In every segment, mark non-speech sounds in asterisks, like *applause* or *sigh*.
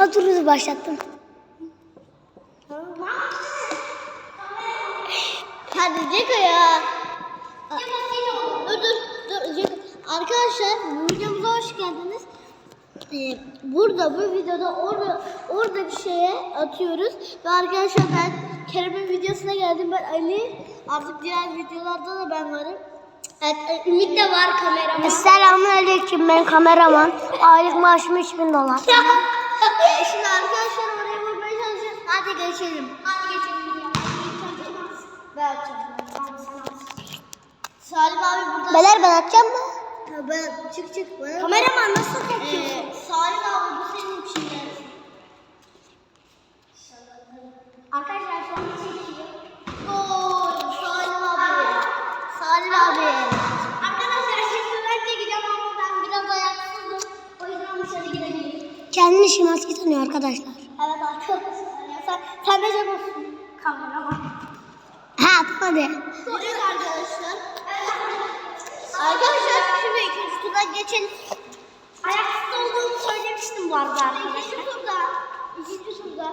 Oturuzu başlattım. Hadi Ceko ya. Dur dur dur Ceko. Arkadaşlar videomuza hoş geldiniz. Ee, burada bu videoda orada orada bir şeye atıyoruz ve arkadaşlar ben Kerem'in videosuna geldim ben Ali artık diğer videolarda da ben varım. Evet e, Ümit de var kameraman. Selamun aleyküm ben kameraman. Aylık maaşım 3000 dolar. *laughs* Ee, Şimdi arkadaşlar oraya vurmaya çalışacağız. Hadi geçelim. Hadi geçelim. Ben atacağım. Salim abi burada. Beler ben atacağım mı? Ha, ben çık çık. Bana Kameraman nasıl Ee, Salim abi bu senin için gelsin. Arkadaşlar şu an çekiyor. Gol. Salim abi. Salim abi. Kendini Şimanski sanıyor arkadaşlar. Evet arkadaşlar. Ya sen, sen de cep olsun. Kameraman. Ha hadi. Evet arkadaşlar. Arkadaşlar şimdi ikinci turdan geçelim. Ayaksız olduğumu söylemiştim bu arada. İkinci turda. İkinci turda.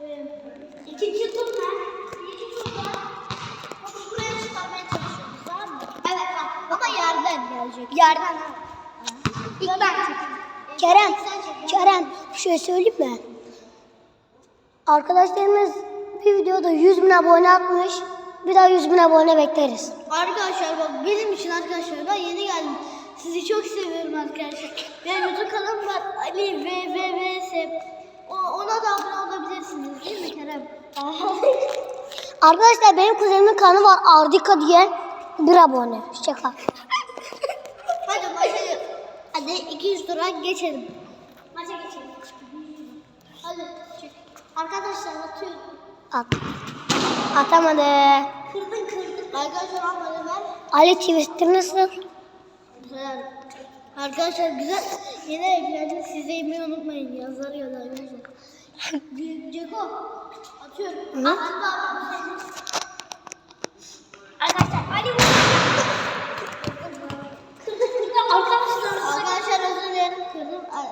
Ee, ikinci tur ne? İkinci turda. Topu buraya çıkarmaya çalışıyoruz tamam mı? Evet ama yerden gelecek. Yerden. İlk ben çekeyim. Kerem. Kerem bir şey söyleyeyim mi? Arkadaşlarımız bir videoda 100 bin abone atmış. Bir daha 100 bin abone bekleriz. Arkadaşlar bak benim için arkadaşlar ben yeni geldim. Sizi çok seviyorum arkadaşlar. Benim YouTube kanalım var Ali VVVS. Ona da abone olabilirsiniz değil mi Kerem? Arkadaşlar benim kuzenimin kanalı var Ardika diye. Bir abone. Şaka. Hadi 200 tura geçelim. Maça geçelim. Hadi. Arkadaşlar atıyorum. At. Atamadı. Kırdın kırdın. Arkadaşlar almadı ben. Ali Twister nasıl? Güzel. Arkadaşlar güzel. Yine ekledim. Siz de yemeği unutmayın. Yazları yaz arkadaşlar. Ceko. Atıyorum. Hı? Da abi. Arkadaşlar hadi bu. Arkadaşlar. Arkadaşlar özür dilerim. Kırdım. Ee, iki ve üçüncü.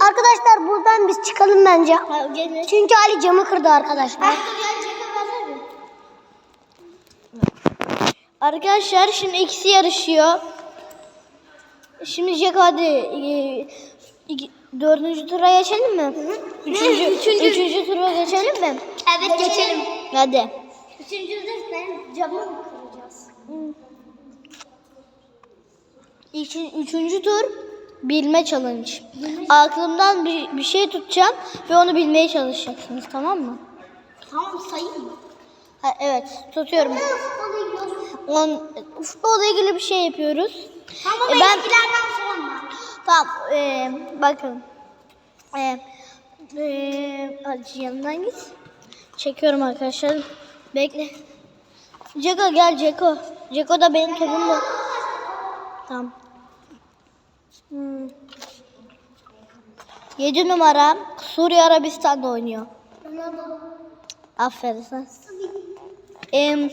Arkadaşlar buradan biz çıkalım bence. Çünkü Ali camı kırdı arkadaşlar. Versene. Arkadaşlar şimdi ikisi yarışıyor. Şimdi Jack hadi e, iki- dördüncü tura geçelim mi? Üçüncü, üçüncü, tura geçelim mi? Evet, geçelim. Hadi. Üçüncüde sen camı mı kıracağız? İki, üçüncü tur bilme challenge. Aklımdan bir, bir şey tutacağım ve onu bilmeye çalışacaksınız tamam mı? Tamam sayayım mı? Ha, evet tutuyorum. On, futbolla ilgili bir şey yapıyoruz. Tamam E, ben- eskilerden sonra. Tamam, eee, bakın. Eee, eee, hadi yanından git. Çekiyorum arkadaşlar. Bekle. Ceko gel Ceko. Ceko da benim topumda. Tamam. Hmm. 7 numara Suriye Arabistan'da oynuyor. Aferin sana. Em,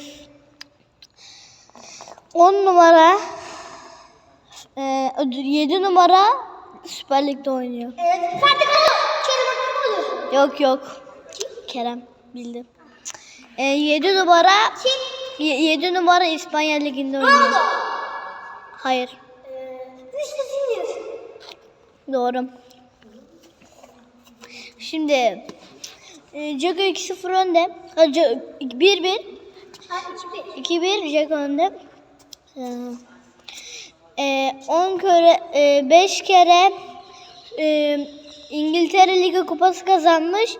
10 numara ee, 7 numara Süper Lig'de oynuyor. Evet. Kulu. Kerem Akgül. Yok yok. Kerem bildim. Ee, 7 numara 7 numara İspanya Ligi'nde oynuyor. Hayır. Doğru. Şimdi e, Jago 2-0 önde. 1-1. Ha 2-1. 2-1 Jago önde. Ee, 10 kere 5 kere e, İngiltere Ligi Kupası kazanmış.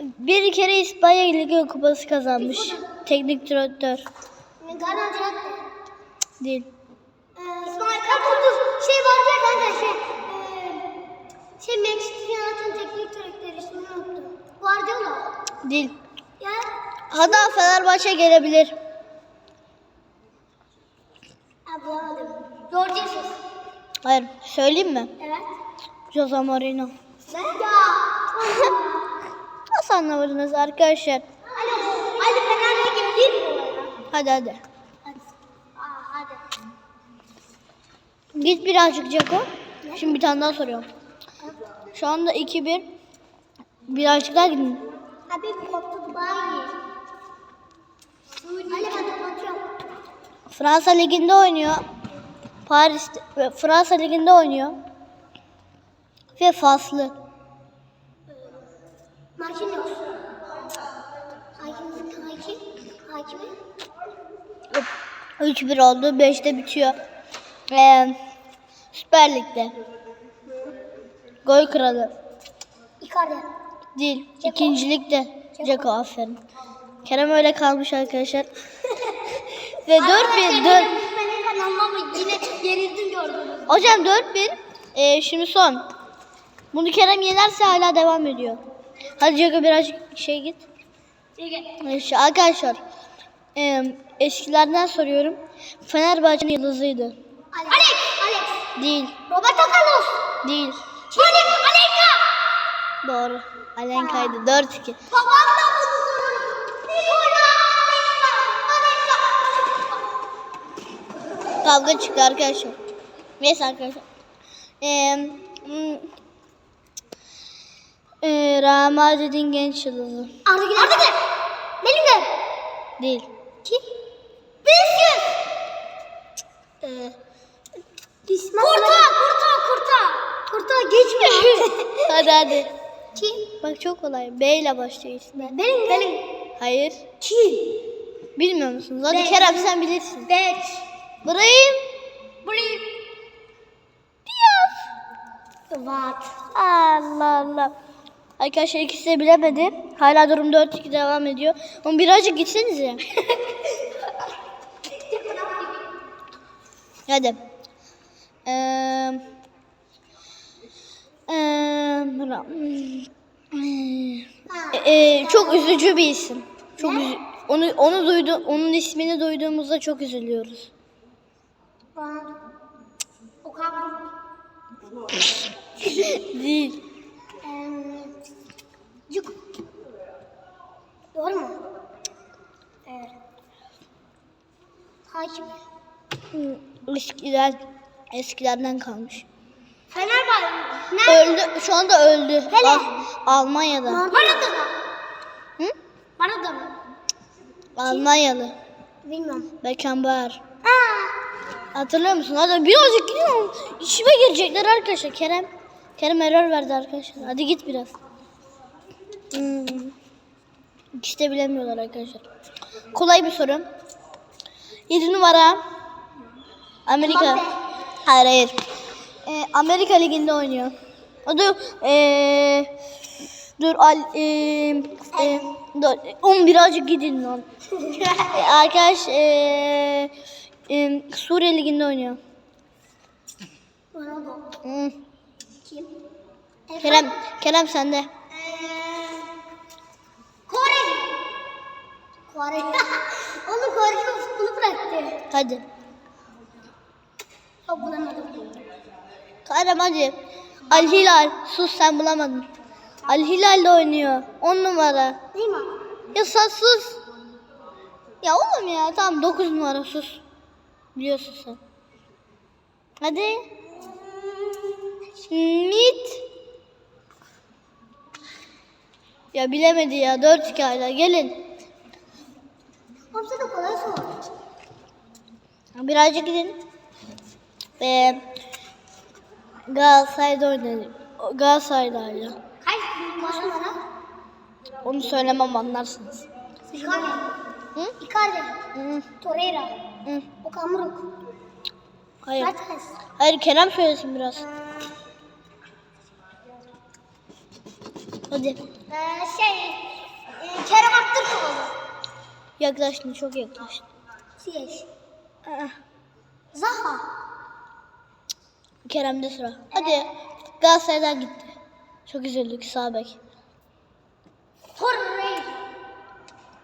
Bir kere İspanya Ligi Kupası kazanmış. Teknik direktör Cihat. değil. Ee, İsmail Karpuz. Şey vardı ya kanka şey. Şey Manchester United'ın teknik direktörü ismini unuttum. Guardiola. Değil. Ya Hatta Fenerbahçe gelebilir. Bulamadım. George Jesus. Hayır. Söyleyeyim mi? Evet. Jose Mourinho. Ne? Ya. *laughs* Nasıl anlamadınız arkadaşlar? Ali, Ali Fenerli gibi değil mi? Hadi hadi. Hadi. Aa, hadi. Git birazcık Ceko. Şimdi bir tane daha soruyorum. Şu anda 2-1. Birazcık daha gidin. Abi koptu bayi. Ali ben. Fransa Ligi'nde oynuyor. Paris Fransa Ligi'nde oynuyor. Ve faslı. Marquinhos. Hakim, hakim, hakimi. 3-1 oldu. 5'te bitiyor. Ee, Süper Lig'de. Gol kralı. Icardi. Değil. İkincilikte. Ceko aferin. Kerem öyle kalmış arkadaşlar. *laughs* Ve 4-1. 4 Benim kanalıma mı yine yenildim gördünüz. Hocam 4-1. Ee, şimdi son. Bunu Kerem yenerse hala devam ediyor. Hadi Ceko birazcık şey git. İşte arkadaşlar. ee, eskilerden soruyorum. Fenerbahçe'nin yıldızıydı. Alex. Alex. Değil. Roberto Carlos. Değil. Çelik. Anelka. Doğru. Alenka'ydı. 4-2. Babam da bunu sorur. Nikola. Anelka. Anelka. Kavga çıktı arkadaşlar. Neyse arkadaşlar. Ee, hmm, ee, Real Madrid'in genç yıldızı. Arda Güler. Arda Güler. Bellingham. Değil. Kim? Vinicius. Ee, kurta, kurta, Kurta geçmiyor. *laughs* hadi hadi. Kim? Bak çok kolay. B ile başlıyor ismi. Bellingham. Bellingham. Hayır. Kim? Bilmiyor musunuz? Hadi Kerem sen bilirsin. Beç. Brahim. Brim. Diaz. Vat. Allah Allah. Arkadaşlar ikisi de bilemedi. Hala durum 4-2 devam ediyor. Ama birazcık gitsenize. *laughs* Hadi. Ee, ee, Ee, ee, çok üzücü bir isim. Çok üzü- onu onu duydu onun ismini duyduğumuzda çok üzülüyoruz. *laughs* Değil. Cuk. Doğru mu? Evet. Hakim. Hı, Eskiden eskilerden kalmış. Fenerbahçe. Nerede? Öldü. Şu anda öldü. Hele. Al- Almanya'da. Maradona. Hı? Maradona. Almanyalı. Bilmiyorum. Beckenbauer. Hatırlıyor musun? Hadi birazcık gidiyorum. İşime girecekler arkadaşlar. Kerem. Kerem error verdi arkadaşlar. Hadi git biraz. Hmm. İkisi de bilemiyorlar arkadaşlar. Kolay bir soru. 7 numara. Amerika. Hayır hayır. Ee, Amerika Ligi'nde oynuyor. O da ee, dur al ee, ee, dur, oğlum birazcık gidin lan. *laughs* Ee, arkadaş ee, ee, Suriye Ligi'nde oynuyor. Hmm. Kim? Kerem, Kerem sende. Kore. Kore. *laughs* Onu Kore'nin futbolu bıraktı. Hadi. Yok bulamadım. Hadi. Al Hilal. Sus sen bulamadın. Al Hilal'de oynuyor. 10 numara. Değil mi? Ya sen sus. Ya oğlum ya tamam 9 numara sus. Biliyorsun sen. Hadi. Mit. Ya bilemedi ya 4-2 hala gelin. Hapse de kolay sor. Birazcık gidin. Ee, Galatasaray'da oynadı. Galatasaray'da hala. Kaç numara? Onu söylemem anlarsınız. Icardi. Hı? Icardi. Hı, Torreira. hı. Okan Buruk. Hayır. Mertens. Hayır Kerem söylesin biraz. Hadi. Ee, şey, e, Kerem Aktürkoğlu. Yaklaştın çok yaklaştın. Aa, Zaha. Kerem'de sıra. Hadi. Galatasaray'dan gitti. Çok üzüldük sağ bek. Torreira.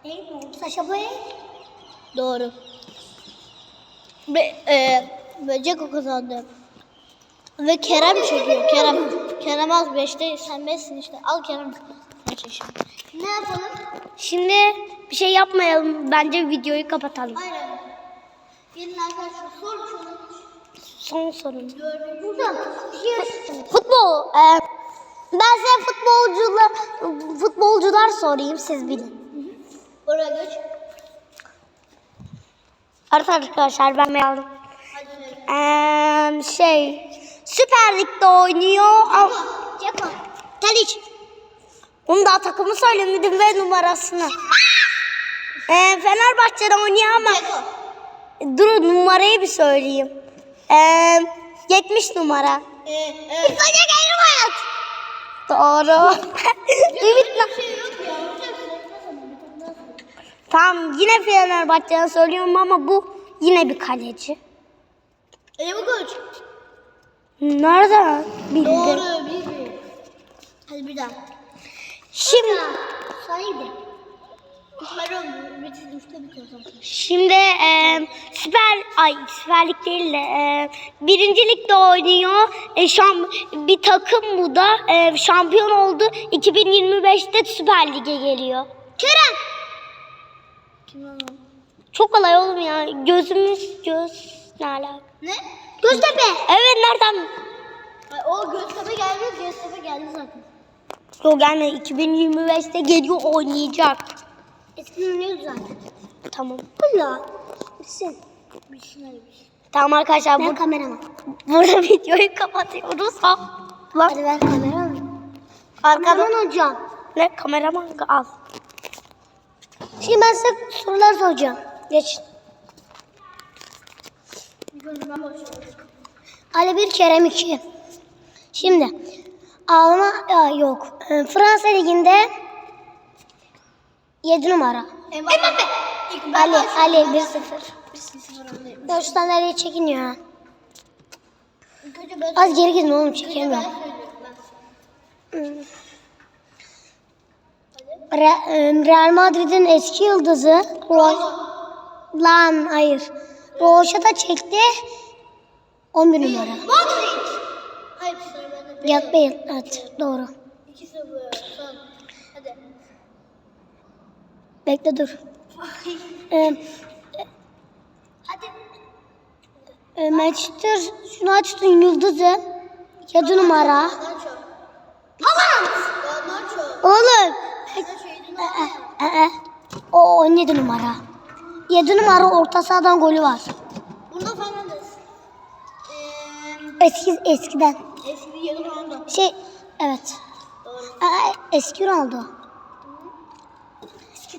Değil mi? Saşa Boey. Doğru. Ve, e, ve Ceko kazandı. Ve Kerem çekiyor. Kerem. Kerem az 5'te sen 5'sin işte. Al Kerem. Ne yapalım? Şimdi bir şey yapmayalım. Bence videoyu kapatalım. Aynen. Gelin arkadaşlar sor şunu. Son. Şey Futbol. e, Ben size futbolcular futbolcular sorayım siz bilin. Oraya geç. Evet arkadaşlar ben aldım. Eee şey Süper Lig'de oynuyor. Ama Ceko. Taliç. Onu da takımı söylemedim ve numarasını. Eee Fenerbahçe'de oynuyor ama Ceko. dur numarayı bir söyleyeyim. Eee 70 numara. Ee, evet. Gelirim hayat. Doğru. *laughs* Ümit şey. Tamam yine Fenerbahçe'den söylüyorum ama bu yine bir kaleci. Ebu Koç. Nereden bildin? Doğru. Bir. Hadi bir daha. Şimdi Sahibi. Meron bitirdim işte bitiyor zaten. Şimdi e, Süper ay Süper Lig değil de e, birinci ligde oynuyor. E, şam, bir takım bu da e, şampiyon oldu. 2025'te Süper Lig'e geliyor. Kerem. Kim? Çok kolay oğlum ya. Gözümüz göz ne alaka? Ne? Göztepe. Evet nereden? Ay, o Göztepe geldi. Göztepe geldi zaten. Yok gelmedi. 2025'te geliyor oynayacak. Eskiden oynuyordu zaten. Tamam. Valla. Bilsin. Bilsin hadi bilsin. Tamam arkadaşlar Ben bu, kameraman. burada *laughs* videoyu kapatıyoruz. Ha. Lan Hadi ben kameraman. arkada Kameraman hocam. ne kameraman al. Şimdi ben size sorular soracağım. Geç. Bir. Ali bir Kerem iki. Şimdi ya yok. Ee, Fransa liginde 7 numara. Mbappe. İlk ben Ali. Ali 1-0. 1-0 öndeyim. Ya şu sandalyeyi çekin ya. Az geri gidin oğlum çekemiyorum. e, Real Madrid'in eski yıldızı Ro- Lan hayır. Roşata çekti. 11 numara. Madrid. Hayır Bale. Evet doğru. 2-0. Son. Hadi. Bekle dur. Ee, Hadi. e, Manchester United'ın yıldızı 7 numara. Haaland. Oğlum. Yedi Ee, e, e. O 17 numara. 7 numara orta sahadan golü var. Bunda Fernandes. Eee Eski eskiden. eski yedi Ronaldo. Şey evet. Doğru. Aa, eski Ronaldo.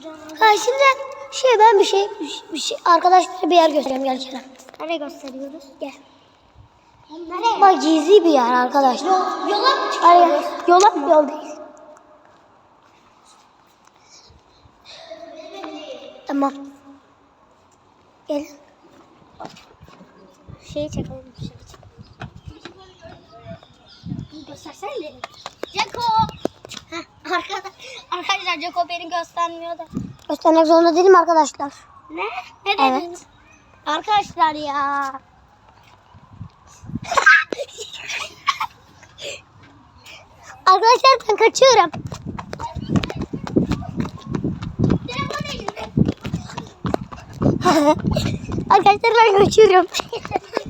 Şimdi şey ben bir şey bir şey, bir şey arkadaşlara bir yer göstereyim gel Kerem. Nereye gösteriyoruz? Gel. Nereye? Bak gizli bir yer arkadaşlar. Yola mı Hayır, yola mı? Yol değil. Tamam. Gel. Şeyi çekelim. Şeyi çekelim. Göstersene beni. Ceko. Heh, arkada, Ceko beni göstermiyor da. Göstermek zorunda değilim arkadaşlar. Ne? Ne dedin? Evet. Arkadaşlar ya. Arkadaşlar ben kaçıyorum. Arkadaşlar ben kaçıyorum. *laughs*